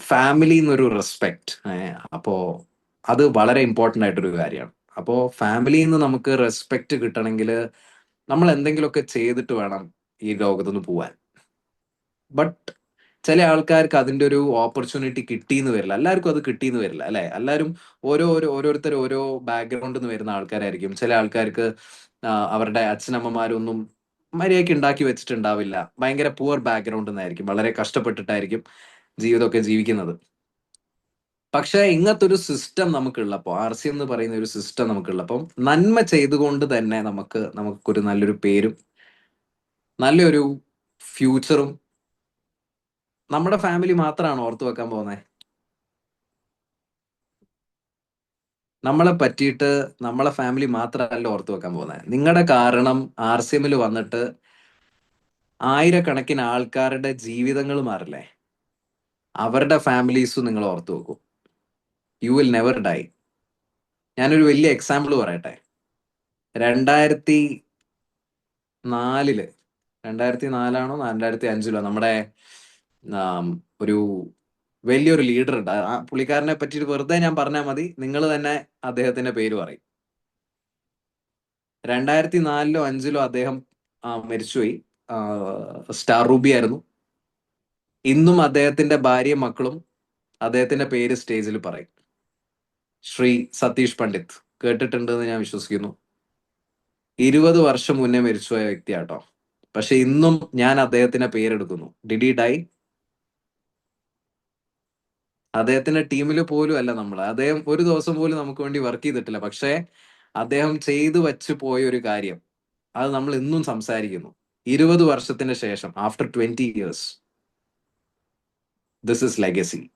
family എന്നൊരു റെസ്പെക്ട് അപ്പോ അത് വളരെ ഇമ്പോർട്ടന്റ് ആയിട്ടൊരു കാര്യമാണ്. അപ്പോൾ ഫാമിലിയിൽ നിന്ന് നമുക്ക് റെസ്പെക്ട് കിട്ടണമെങ്കിൽ നമ്മൾ എന്തെങ്കിലുമൊക്കെ ചെയ്തിട്ട് വേണം ഈ ലോകത്തുനിന്ന് പോവാൻ. ബട്ട് ചില ആൾക്കാർക്ക് അതിന്റെ ഒരു ഓപ്പർച്യൂണിറ്റി കിട്ടിയെന്ന് വരില്ല. എല്ലാവർക്കും അത് കിട്ടിയെന്ന് വരില്ല അല്ലെ? എല്ലാവരും ഓരോ ഓരോ ഓരോരുത്തർ ഓരോ ബാക്ക്ഗ്രൗണ്ടിൽ നിന്ന് വരുന്ന ആൾക്കാരായിരിക്കും. ചില ആൾക്കാർക്ക് അവരുടെ അച്ഛനമ്മമാരൊന്നും മര്യാദയ്ക്ക് ഉണ്ടാക്കി വെച്ചിട്ടുണ്ടാവില്ല. ഭയങ്കര പുവർ ബാക്ക്ഗ്രൗണ്ടിൽ നിന്നായിരിക്കും വളരെ കഷ്ടപ്പെട്ടിട്ടായിരിക്കും ജീവിതമൊക്കെ ജീവിക്കുന്നത്. പക്ഷെ ഇങ്ങനത്തെ ഒരു സിസ്റ്റം നമുക്കുള്ളപ്പോൾ ആർ സി എന്ന് പറയുന്ന ഒരു സിസ്റ്റം നമുക്കുള്ളപ്പം നന്മ ചെയ്തുകൊണ്ട് തന്നെ നമുക്ക് നമുക്കൊരു നല്ലൊരു പേരും നല്ലൊരു ഫ്യൂച്ചറും നമ്മുടെ ഫാമിലി മാത്രമാണ് ഓർത്തു വെക്കാൻ പോകുന്നത് നമ്മളെ പറ്റിയിട്ട് നമ്മളെ ഫാമിലി മാത്രമല്ല ഓർത്തു വെക്കാൻ പോകുന്നത്. നിങ്ങളുടെ കാരണം ആർ സി എമ്മിൽ വന്നിട്ട് ആയിരക്കണക്കിന് ആൾക്കാരുടെ ജീവിതങ്ങൾ മാറില്ലേ? അവരുടെ ഫാമിലീസും നിങ്ങൾ ഓർത്തു വെക്കും. യു വിൽ നെവർ ഡൈ ഞാനൊരു വലിയ എക്സാമ്പിൾ പറയട്ടെ. രണ്ടായിരത്തി നാലിൽ രണ്ടായിരത്തി നാലാണോ രണ്ടായിരത്തി അഞ്ചിലോ നമ്മുടെ ഒരു വലിയൊരു ലീഡർ ഉണ്ട്. ആ പുള്ളിക്കാരനെ പറ്റിയിട്ട് വെറുതെ ഞാൻ പറഞ്ഞാൽ മതി. നിങ്ങൾ തന്നെ അദ്ദേഹത്തിന്റെ പേര് പറയും. രണ്ടായിരത്തി നാലിലോ അഞ്ചിലോ അദ്ദേഹം മരിച്ചുപോയി. സ്റ്റാർ റൂബി ആയിരുന്നു. ഇന്നും അദ്ദേഹത്തിന്റെ ഭാര്യയും മക്കളും അദ്ദേഹത്തിന്റെ പേര് സ്റ്റേജിൽ പറയും. ശ്രീ സതീഷ് പണ്ഡിറ്റ്. കേട്ടിട്ടുണ്ടെന്ന് ഞാൻ വിശ്വസിക്കുന്നു. ഇരുപത് വർഷം മുന്നേ മരിച്ചുപോയ വ്യക്തിയാട്ടോ. പക്ഷെ ഇന്നും ഞാൻ അദ്ദേഹത്തിന്റെ പേരെടുക്കുന്നു. ഡിഡി ഡൈ അദ്ദേഹത്തിന്റെ ടീമിൽ പോലും അല്ല നമ്മൾ അദ്ദേഹം ഒരു ദിവസം പോലും നമുക്ക് വേണ്ടി വർക്ക് ചെയ്തിട്ടില്ല. പക്ഷേ അദ്ദേഹം ചെയ്തു വച്ചു പോയ ഒരു കാര്യം. അത് നമ്മൾ ഇന്നും സംസാരിക്കുന്നു. ഇരുപത് വർഷത്തിന് ശേഷം after twenty years this is legacy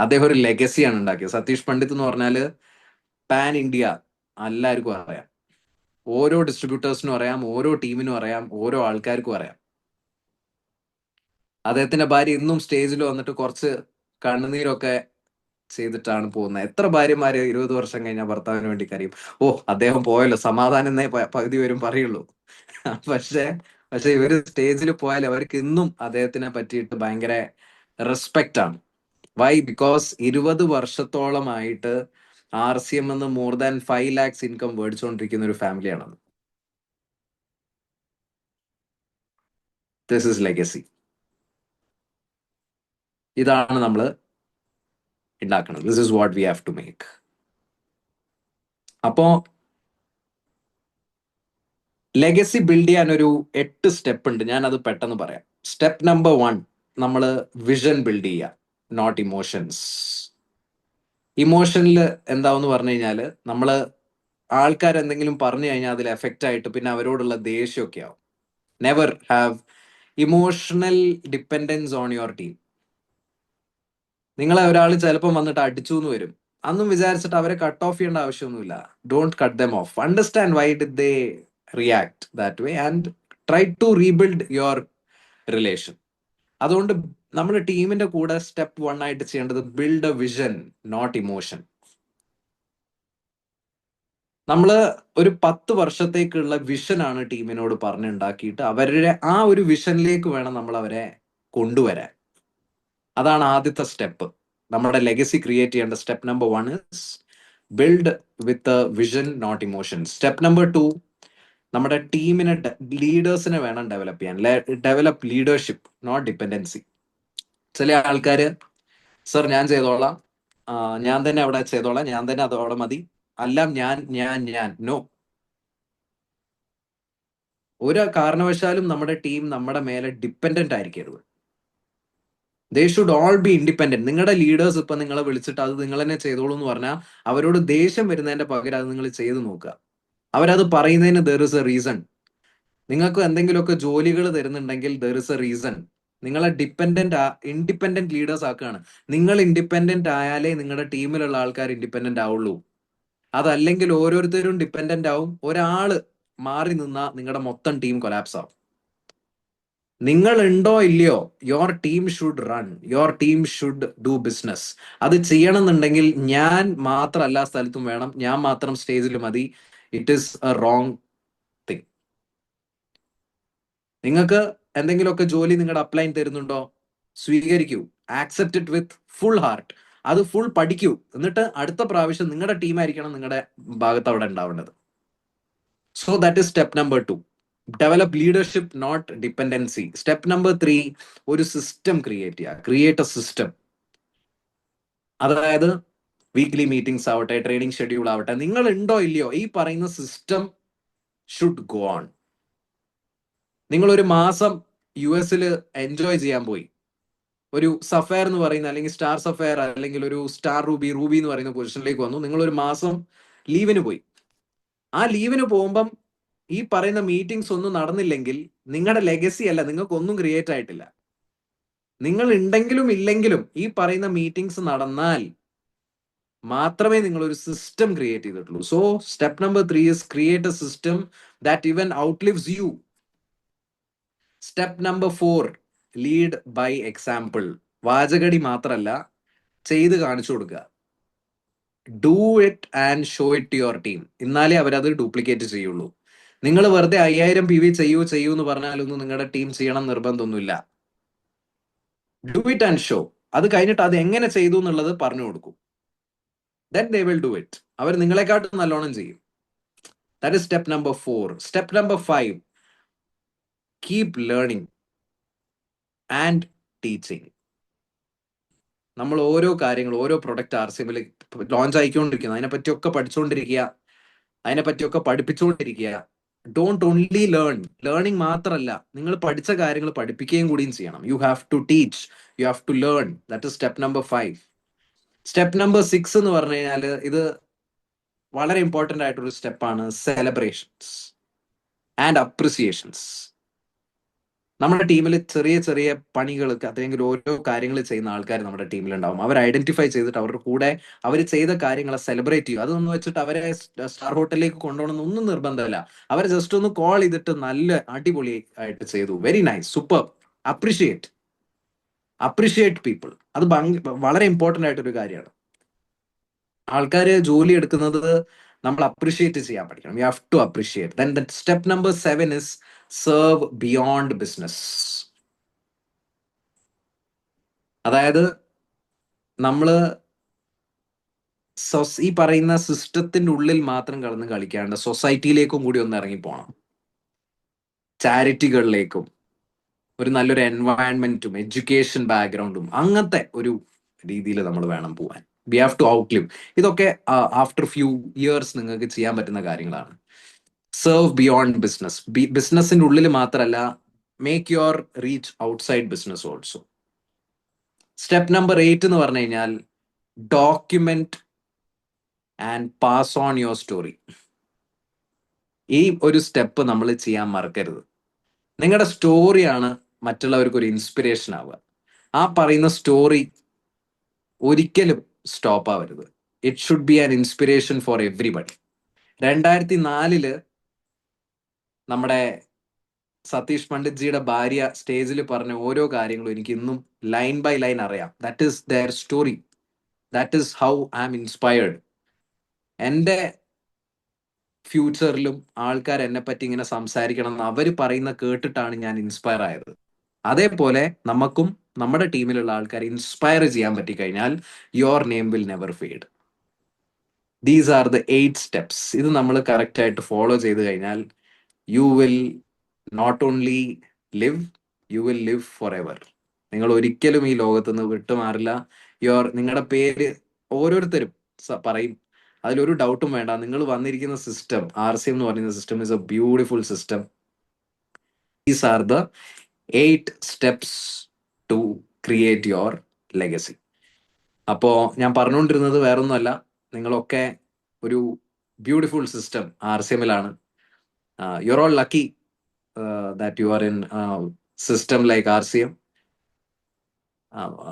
അദ്ദേഹം ഒരു ലെഗസിയാണ് ഉണ്ടാക്കിയത്. സതീഷ് പണ്ഡിറ്റ് എന്ന് പറഞ്ഞാൽ പാൻ ഇന്ത്യ എല്ലാവർക്കും അറിയാം. ഓരോ ഡിസ്ട്രിബ്യൂട്ടേഴ്സിനും അറിയാം ഓരോ ടീമിനും അറിയാം ഓരോ ആൾക്കാർക്കും അറിയാം. അദ്ദേഹത്തിന്റെ ഭാര്യ ഇന്നും സ്റ്റേജിൽ വന്നിട്ട് കുറച്ച് കണ്ണുനീരൊക്കെ ചെയ്തിട്ടാണ് പോകുന്നത് എത്ര ഭാര്യമാര് ഇരുപത് വർഷം കഴിഞ്ഞാൽ ഭർത്താവിന് വേണ്ടി കരയും? ഓ അദ്ദേഹം പോയല്ലോ. സമാധാനം എന്നേ പകുതി വരും പറയുള്ളൂ. പക്ഷെ പക്ഷെ ഇവർ സ്റ്റേജിൽ പോയാൽ അവർക്ക് ഇന്നും അദ്ദേഹത്തിനെ പറ്റിയിട്ട് ഭയങ്കര റെസ്പെക്റ്റ് ആണ്. വൈ ബിക്കോസ് ഇരുപത് വർഷത്തോളമായിട്ട് ആർ സി എം എന്ന് more than five lakhs income മേടിച്ചുകൊണ്ടിരിക്കുന്ന ഒരു ഫാമിലിയാണത് ദിസ് ഇസ് ലെഗസി ഇതാണ് നമ്മൾ ഉണ്ടാക്കുന്നത് this is what we have to make അപ്പോ ലെഗസി ബിൽഡ് ചെയ്യാൻ ഒരു എട്ട് സ്റ്റെപ്പ് ഉണ്ട്. ഞാൻ അത് പെട്ടെന്ന് പറയാം. സ്റ്റെപ്പ് നമ്പർ വൺ നമ്മൾ വിഷൻ ബിൽഡ് ചെയ്യുക നോട്ട് ഇമോഷൻസ് ഇമോഷനിൽ എന്താവെന്ന് പറഞ്ഞു കഴിഞ്ഞാൽ നമ്മൾ ആൾക്കാർ എന്തെങ്കിലും പറഞ്ഞു കഴിഞ്ഞാൽ അതിൽ എഫക്റ്റ് ആയിട്ട് പിന്നെ അവരോടുള്ള ദേഷ്യമൊക്കെ ആവും. Never have emotional dependence on your team നിങ്ങളെ ഒരാൾ ചിലപ്പം വന്നിട്ട് അടിച്ചു എന്ന് വരും. അന്നും വിചാരിച്ചിട്ട് അവരെ കട്ട് ഓഫ് ചെയ്യേണ്ട ആവശ്യമൊന്നുമില്ല. Don't cut them off understand why did they react that way and try to rebuild your relation അതുകൊണ്ട് നമ്മൾ ടീമിന്റെ കൂടെ സ്റ്റെപ്പ് വൺ ആയിട്ട് ചെയ്യേണ്ടത് build a vision not emotion നമ്മൾ ഒരു പത്ത് വർഷത്തേക്കുള്ള വിഷനാണ് ടീമിനോട് പറഞ്ഞുണ്ടാക്കിയിട്ട് അവരുടെ ആ ഒരു വിഷനിലേക്ക് വേണം നമ്മൾ അവരെ കൊണ്ടുവരാൻ. അതാണ് ആദ്യത്തെ സ്റ്റെപ്പ്. നമ്മുടെ ലെഗസി ക്രിയേറ്റ് ചെയ്യേണ്ട step number one is build with vision not emotion. Step number two നമ്മുടെ ടീമിനെ ലീഡേഴ്സിനെ വേണം ഡെവലപ്പ് ചെയ്യാൻ. Develop leadership not dependency. ചില ആൾക്കാര് സർ ഞാൻ ചെയ്തോളാം. ഞാൻ തന്നെ അവിടെ ചെയ്തോളാം. ഞാൻ തന്നെ അതോടെ മതി. എല്ലാം ഞാൻ ഞാൻ ഞാൻ. നോ. ഒരു കാരണവശാലും നമ്മുടെ ടീം നമ്മുടെ മേലെ ഡിപ്പെൻഡന്റ് ആയിരിക്കരുത്. They should all be independent നിങ്ങളുടെ ലീഡേഴ്സ് ഇപ്പൊ നിങ്ങളെ വിളിച്ചിട്ട് അത് നിങ്ങൾ തന്നെ ചെയ്തോളൂ എന്ന് പറഞ്ഞാൽ അവരോട് ദേഷ്യം വരുന്നതിന്റെ പകരം അത് നിങ്ങൾ ചെയ്തു നോക്കുക. അവരത് പറയുന്നതിന് ദർ ഇസ് എ റീസൺ നിങ്ങൾക്ക് എന്തെങ്കിലുമൊക്കെ ജോലികൾ തരുന്നുണ്ടെങ്കിൽ ദർ ഇസ് എ റീസൺ നിങ്ങളെ ഡിപ്പെൻഡന്റ് ഇൻഡിപെൻഡന്റ് ലീഡേഴ്സ് ആക്കുകയാണ്. നിങ്ങൾ ഇൻഡിപെൻഡന്റ് ആയാലേ നിങ്ങളുടെ ടീമിലുള്ള ആൾക്കാർ ഇൻഡിപെൻഡന്റ് ആവുള്ളൂ. അതല്ലെങ്കിൽ ഓരോരുത്തരും ഡിപ്പെൻഡന്റ് ആവും. ഒരാൾ മാറി നിന്നാൽ നിങ്ങളുടെ മൊത്തം ടീം കൊലാപ്സ് ആവും. നിങ്ങൾ ഉണ്ടോ ഇല്ലയോ? Your team should run your team should do business അത് ചെയ്യണമെന്നുണ്ടെങ്കിൽ ഞാൻ മാത്രം എല്ലാ സ്ഥലത്തും വേണം. ഞാൻ മാത്രം സ്റ്റേജിൽ മതി. It is a wrong thing നിങ്ങൾക്ക് എന്തെങ്കിലുമൊക്കെ ജോലി നിങ്ങളുടെ അപ്ലൈൻ തരുന്നുണ്ടോ? സ്വീകരിക്കൂ. Accept it with full heart അത് ഫുൾ പഠിക്കൂ. എന്നിട്ട് അടുത്ത പ്രാവശ്യം നിങ്ങളുടെ ടീമായിരിക്കണം നിങ്ങളുടെ ഭാഗത്ത് അവിടെ ഉണ്ടാവേണ്ടത്. So that is step number two develop leadership not dependency step number three ഒരു സിസ്റ്റം ക്രിയേറ്റ് ചെയ്യുക. ക്രിയേറ്റ് എ സിസ്റ്റം അതായത് വീക്ക്ലി മീറ്റിംഗ്സ് ആവട്ടെ ട്രെയിനിങ് ഷെഡ്യൂൾ ആവട്ടെ നിങ്ങൾ ഉണ്ടോ ഇല്ലയോ ഈ പറയുന്ന സിസ്റ്റം ഷുഡ് ഗോ ഓൺ നിങ്ങൾ ഒരു മാസം യു എസിൽ എൻജോയ് ചെയ്യാൻ പോയി. ഒരു സഫയർ എന്ന് പറയുന്ന അല്ലെങ്കിൽ സ്റ്റാർ സഫയർ അല്ലെങ്കിൽ ഒരു സ്റ്റാർ റൂബി റൂബി എന്ന് പറയുന്ന പൊസിഷനിലേക്ക് വന്നു. നിങ്ങൾ ഒരു മാസം ലീവിന് പോയി. ആ ലീവിന് പോകുമ്പം ഈ പറയുന്ന മീറ്റിംഗ്സ് ഒന്നും നടന്നില്ലെങ്കിൽ നിങ്ങളുടെ ലെഗസി അല്ല നിങ്ങൾക്ക് ഒന്നും ക്രിയേറ്റ് ആയിട്ടില്ല. നിങ്ങൾ ഉണ്ടെങ്കിലും ഇല്ലെങ്കിലും ഈ പറയുന്ന മീറ്റിംഗ്സ് നടന്നാൽ മാത്രമേ നിങ്ങൾ ഒരു സിസ്റ്റം ക്രിയേറ്റ് ചെയ്തിട്ടുള്ളൂ. So step number three is create a system that even outlives you step number four lead by example വാചകടി മാത്രമല്ല ചെയ്ത് കാണിച്ചു കൊടുക്കുക. Do it and show it to your team എന്നാലേ അവരത് ഡ്യൂപ്ലിക്കേറ്റ് ചെയ്യുള്ളൂ. നിങ്ങൾ വെറുതെ അയ്യായിരം പി വി ചെയ്യൂ ചെയ്യൂ എന്ന് പറഞ്ഞാലൊന്നും നിങ്ങളുടെ ടീം ചെയ്യണം നിർബന്ധമൊന്നുമില്ല. ഡു ഇറ്റ് ആൻഡ് ഷോ അത് കഴിഞ്ഞിട്ട് അത് എങ്ങനെ ചെയ്തു എന്നുള്ളത് പറഞ്ഞു കൊടുക്കും. Then they will do it അവർ നിങ്ങളെക്കാട്ടും നല്ലോണം ചെയ്യും. That is step number four step number five keep learning and teaching നമ്മൾ ഓരോ കാര്യങ്ങൾ ഓരോ പ്രൊഡക്റ്റ് ആർ സി എമ്മിൽ ലോഞ്ച് ആയിക്കൊണ്ടിരിക്കുന്നു. അതിനെപ്പറ്റിയൊക്കെ പഠിച്ചുകൊണ്ടിരിക്കുക അതിനെപ്പറ്റിയൊക്കെ പഠിപ്പിച്ചുകൊണ്ടിരിക്കുക ഡോണ്ട് ഓൺലി ലേൺ ലേണിംഗ് മാത്രമല്ല നിങ്ങൾ പഠിച്ച കാര്യങ്ങൾ പഠിപ്പിക്കുകയും കൂടിയും ചെയ്യണം. You have to teach you have to learn that is step number five step number six എന്ന് പറഞ്ഞു കഴിഞ്ഞാൽ ഇത് വളരെ ഇമ്പോർട്ടന്റ് ആയിട്ടൊരു സ്റ്റെപ്പാണ് സെലിബ്രേഷൻസ് ആൻഡ് അപ്രിസിയേഷൻസ് നമ്മുടെ ടീമിൽ ചെറിയ ചെറിയ പണികൾക്ക് അല്ലെങ്കിൽ ഓരോ കാര്യങ്ങൾ ചെയ്യുന്ന ആൾക്കാർ നമ്മുടെ ടീമിൽ ഉണ്ടാവും. അവർ ഐഡന്റിഫൈ ചെയ്തിട്ട് അവരുടെ കൂടെ അവർ ചെയ്ത കാര്യങ്ങളെ സെലിബ്രേറ്റ് ചെയ്യും. അതൊന്നും വെച്ചിട്ട് അവരെ സ്റ്റാർ ഹോട്ടലിലേക്ക് കൊണ്ടുപോകണം ഒന്നും നിർബന്ധമല്ല. അവർ ജസ്റ്റ് ഒന്ന് കോൾ ചെയ്തിട്ട് നല്ല അടിപൊളി ആയിട്ട് ചെയ്തു. Very nice super appreciate appreciate people അത് വളരെ ഇമ്പോർട്ടന്റ് ആയിട്ടൊരു കാര്യമാണ്. ആൾക്കാർ ജോലി എടുക്കുന്നത് നമ്മൾ അപ്രിഷിയേറ്റ് ചെയ്യാൻ പഠിക്കണം. You have to appreciate then the step number seven is serve beyond business അതായത് നമ്മൾ ഈ പറയുന്ന സിസ്റ്റത്തിന്റെ ഉള്ളിൽ മാത്രം കടന്ന് കളിക്കാണ്ട് സൊസൈറ്റിയിലേക്കും കൂടി ഒന്ന് ഇറങ്ങി പോകണം ചാരിറ്റികളിലേക്കും ഒരു നല്ലൊരു എൻവയൺമെന്റും എഡ്യൂക്കേഷൻ ബാക്ക്ഗ്രൗണ്ടും അങ്ങനത്തെ ഒരു രീതിയിൽ നമ്മൾ വേണം പോവാൻ. വി ഹാവ് ടു ഔട്ട്ലിവ് ഇതൊക്കെ ആഫ്റ്റർ ഫ്യൂ ഇയേഴ്സ് നിങ്ങൾക്ക് ചെയ്യാൻ പറ്റുന്ന കാര്യങ്ങളാണ്. സെർവ് ബിയോണ്ട് ബിസിനസ് ബിസിനസിന്റെ ഉള്ളിൽ മാത്രമല്ല make your reach outside business also step number eight എന്ന് പറഞ്ഞു കഴിഞ്ഞാൽ document and pass on your story ഈ ഒരു സ്റ്റെപ്പ് നമ്മൾ ചെയ്യാൻ മറക്കരുത്. നിങ്ങളുടെ സ്റ്റോറിയാണ് മറ്റുള്ളവർക്ക് ഒരു ഇൻസ്പിറേഷൻ ആവുക. ആ പറയുന്ന സ്റ്റോറി ഒരിക്കലും സ്റ്റോപ്പ് ആവരുത് it should be an inspiration for everybody രണ്ടായിരത്തി നാലിൽ നമ്മുടെ സതീഷ് പണ്ഡിറ്റ്ജിയുടെ ഭാര്യ സ്റ്റേജിൽ പറഞ്ഞ ഓരോ കാര്യങ്ങളും എനിക്ക് ഇന്നും ലൈൻ ബൈ ലൈൻ അറിയാം. That is their story that is how I am inspired എന്റെ ഫ്യൂച്ചറിലും ആൾക്കാർ എന്നെ പറ്റി ഇങ്ങനെ സംസാരിക്കണം എന്ന് അവർ പറയുന്ന കേട്ടിട്ടാണ് ഞാൻ ഇൻസ്പയർ ആയത്. അതേപോലെ നമുക്കും നമ്മുടെ ടീമിലുള്ള ആൾക്കാരെ ഇൻസ്പയർ ചെയ്യാൻ പറ്റി കഴിഞ്ഞാൽ your name will never fade these are the eight steps ഇത് നമ്മൾ കറക്റ്റ് ആയിട്ട് ഫോളോ ചെയ്ത് കഴിഞ്ഞാൽ you will not only live you will live forever നിങ്ങൾ ഒരിക്കലും ഈ ലോകത്ത് നിന്ന് വിട്ടുമാറില്ല. യുവർ നിങ്ങളുടെ പേര് ഓരോരുത്തരും പറയും. അതിലൊരു ഡൗട്ടും വേണ്ട. നിങ്ങൾ വന്നിരിക്കുന്ന സിസ്റ്റം ആർ സി എം എന്ന് പറയുന്ന system is a beautiful system these are the eight steps to create your legacy അപ്പോ ഞാൻ പറഞ്ഞുകൊണ്ടിരുന്നത് വേറൊന്നുമല്ല. നിങ്ങളൊക്കെ ഒരു beautiful system R C എമ്മിലാണ് you're all lucky that you are in system like R C M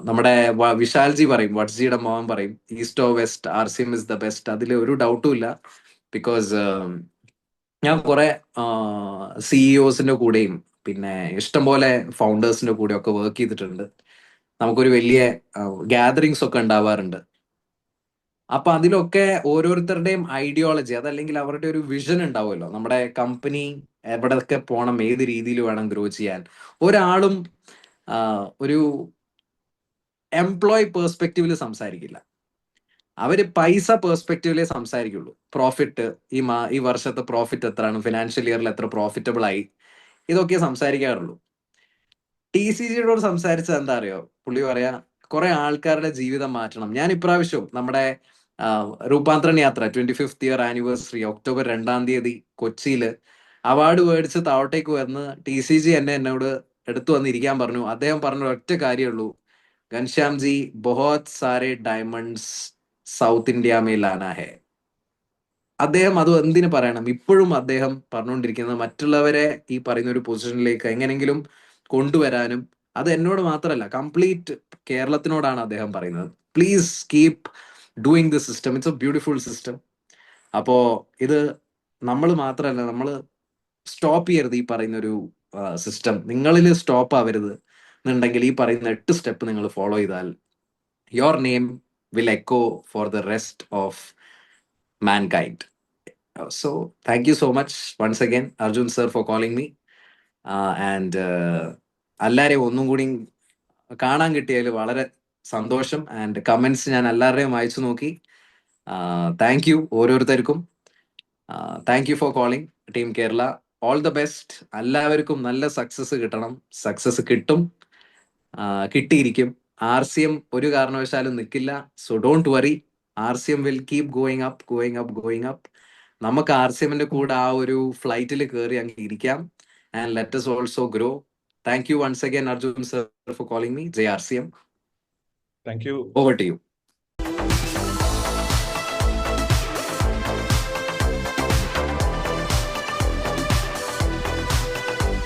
നമ്മുടെ വിശാൽജി പറയും വട്സ്ജിയുടെ മോഹൻ പറയും east o west R C M is the best അതിൽ ഒരു ഡൗട്ടും ഇല്ല. ബിക്കോസ് ഞാൻ കുറെ സിഇഒസിന്റെ കൂടെയും പിന്നെ ഇഷ്ടംപോലെ ഫൗണ്ടേഴ്സിന്റെ കൂടെ ഒക്കെ വർക്ക് ചെയ്തിട്ടുണ്ട്. നമുക്കൊരു വലിയ ഗാദറിങ്സ് ഒക്കെ ഉണ്ടാവാറുണ്ട്. അപ്പൊ അതിലൊക്കെ ഓരോരുത്തരുടെയും ഐഡിയോളജി അതല്ലെങ്കിൽ അവരുടെ ഒരു വിഷൻ ഉണ്ടാവുമല്ലോ. നമ്മുടെ കമ്പനി എവിടെയൊക്കെ പോകണം ഏത് രീതിയിൽ വേണം ഗ്രോ ചെയ്യാൻ. ഒരാളും ഒരു എംപ്ലോയി പേഴ്സ്പെക്റ്റീവിൽ സംസാരിക്കില്ല. അവർ പൈസ പേഴ്സ്പെക്റ്റീവിലേ സംസാരിക്കുള്ളൂ. പ്രോഫിറ്റ് ഈ മാ ഈ വർഷത്തെ പ്രോഫിറ്റ് എത്രയാണ്? ഫിനാൻഷ്യൽ ഇയറിൽ എത്ര പ്രോഫിറ്റബിൾ ആയി? ഇതൊക്കെ സംസാരിക്കാറുള്ളൂ. ടി സി ജിയോട് സംസാരിച്ചത് എന്താ അറിയോ? പുള്ളി പറയാ കുറെ ആൾക്കാരുടെ ജീവിതം മാറ്റണം. ഞാൻ ഇപ്രാവശ്യം നമ്മുടെ രൂപാന്തരൻ യാത്ര twenty fifth year anniversary October രണ്ടാം തീയതി കൊച്ചിയിൽ അവാർഡ് മേടിച്ച് താവട്ടേക്ക് വന്ന് ടി സി ജി എന്നെ എന്നോട് എടുത്തു വന്നിരിക്കാൻ പറഞ്ഞു. അദ്ദേഹം പറഞ്ഞ ഒറ്റ കാര്യമുള്ളൂ ഘൻശ്യാം ജി ബഹോത് സാരെ ഡയമണ്ട്സ് സൗത്ത് ഇന്ത്യ മേ ലാനാ ഹേ. അദ്ദേഹം അത് എന്തിനു പറയണം? ഇപ്പോഴും അദ്ദേഹം പറഞ്ഞുകൊണ്ടിരിക്കുന്നത് മറ്റുള്ളവരെ ഈ പറയുന്ന ഒരു പൊസിഷനിലേക്ക് എങ്ങനെങ്കിലും കൊണ്ടുവരാനും അത് എന്നോട് മാത്രമല്ല കംപ്ലീറ്റ് കേരളത്തിനോടാണ് അദ്ദേഹം പറയുന്നത്. Please keep doing the system it's a beautiful system അപ്പോ ഇത് നമ്മൾ മാത്രമല്ല നമ്മൾ സ്റ്റോപ്പ് ചെയ്യരുത് ഈ പറയുന്ന ഒരു സിസ്റ്റം നിങ്ങളിൽ സ്റ്റോപ്പ് ആവരുത് എന്നുണ്ടെങ്കിൽ ഈ പറയുന്ന എട്ട് സ്റ്റെപ്പ് നിങ്ങൾ ഫോളോ ചെയ്താൽ your name will echo for the rest of mankind so thank you so much once again Arjun sir for calling me and എല്ലാവരെയും ഒന്നും കൂടി കാണാൻ കിട്ടിയതിൽ വളരെ സന്തോഷം. ആൻഡ് കമൻസ് ഞാൻ എല്ലാവരുടെയും വായിച്ചു നോക്കി. താങ്ക് യു ഓരോരുത്തർക്കും. Thank you for calling team Kerala all the best എല്ലാവർക്കും നല്ല സക്സസ് കിട്ടണം. സക്സസ് കിട്ടും. കിട്ടിയിരിക്കും. ആർ സി എം ഒരു കാരണവശാലും നിൽക്കില്ല. So don't worry R C M will keep going up going up going up നമുക്ക് ആർ സി എമ്മിന്റെ കൂടെ ആ ഒരു ഫ്ലൈറ്റിൽ കയറി അങ്ങ് ഇരിക്കാം. And let's also grow thank you once again Arjun sir for calling me J R C M thank you over to you